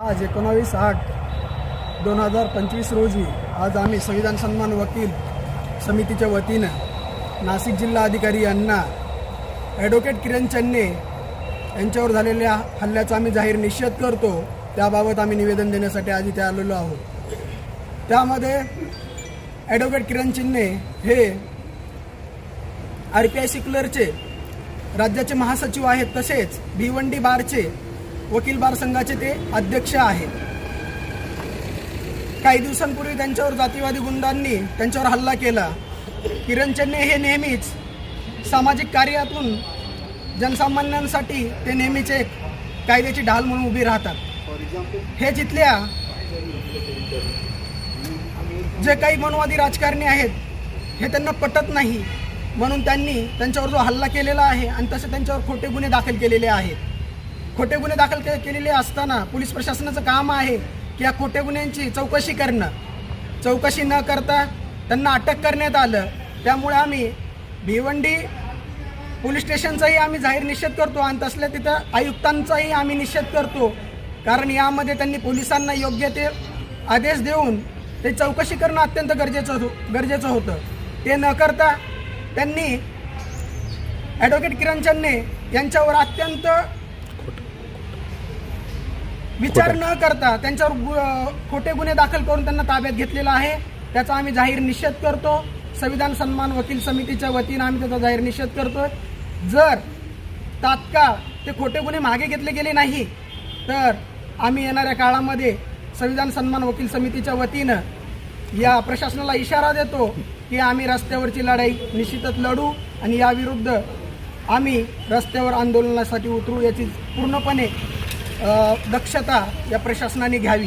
आज एकोणावीस आठ दोन हजार पंचवीस रोजी आज आम्ही संविधान सन्मान वकील समितीच्या वतीनं नाशिक जिल्हा अधिकारी यांना ॲडव्होकेट किरण चन्ने यांच्यावर झालेल्या हल्ल्याचा आम्ही जाहीर निषेध करतो. त्याबाबत आम्ही निवेदन देण्यासाठी आज इथे आलेलो आहोत. त्यामध्ये ॲडव्होकेट किरण चिन्ने हे आर पी आय सिक्युलरचे राज्याचे महासचिव आहेत तसेच भिवंडी बारचे वकील बार संघाचे ते अध्यक्ष आहेत. काही दिवसांपूर्वी त्यांच्यावर जातीवादी गुंडांनी त्यांच्यावर हल्ला केला. किरण चन्ने हे नेहमीच सामाजिक कार्यातून जनसामान्यांसाठी ते नेहमीच एक कायद्याची ढाल म्हणून उभी राहतात. हे जिथल्या जे काही मनवादी राजकारणी आहेत हे त्यांना पटत नाही. म्हणून त्यांनी त्यांच्यावर जो हल्ला केलेला आहे आणि तसे त्यांच्यावर खोटे गुन्हे दाखल केलेले आहेत. खोटे गुन्हे दाखल के केलेले असताना पोलीस प्रशासनाचं काम आहे की या खोटे गुन्ह्यांची चौकशी करणं. चौकशी न करता त्यांना अटक करण्यात आलं. त्यामुळे आम्ही भिवंडी पोलीस स्टेशनचाही आम्ही जाहीर निषेध करतो आणि तसल्या तिथं आयुक्तांचाही आम्ही निषेध करतो. कारण यामध्ये त्यांनी पोलिसांना योग्य ते आदेश देऊन ते चौकशी करणं अत्यंत गरजेचं हो गरजेचं होतं. ते न करता त्यांनी ॲडव्होकेट किरण चन्ने यांच्यावर अत्यंत विचार न करता त्यांच्यावर गु- खोटे गुन्हे दाखल करून त्यांना ताब्यात घेतलेला आहे. त्याचा आम्ही जाहीर निषेध करतो. संविधान सन्मान वकील समितीच्या वतीनं आम्ही त्याचा जाहीर निषेध करतोय. जर तात्काळ ते खोटे गुन्हे मागे घेतले गेले नाही तर आम्ही येणाऱ्या काळामध्ये संविधान सन्मान वकील समितीच्या वतीनं या प्रशासनाला इशारा देतो की आम्ही रस्त्यावरची लढाई निश्चितच लढू आणि याविरुद्ध आम्ही रस्त्यावर आंदोलनासाठी उतरू याची पूर्णपणे दक्षता या प्रशासनाने घ्यावी.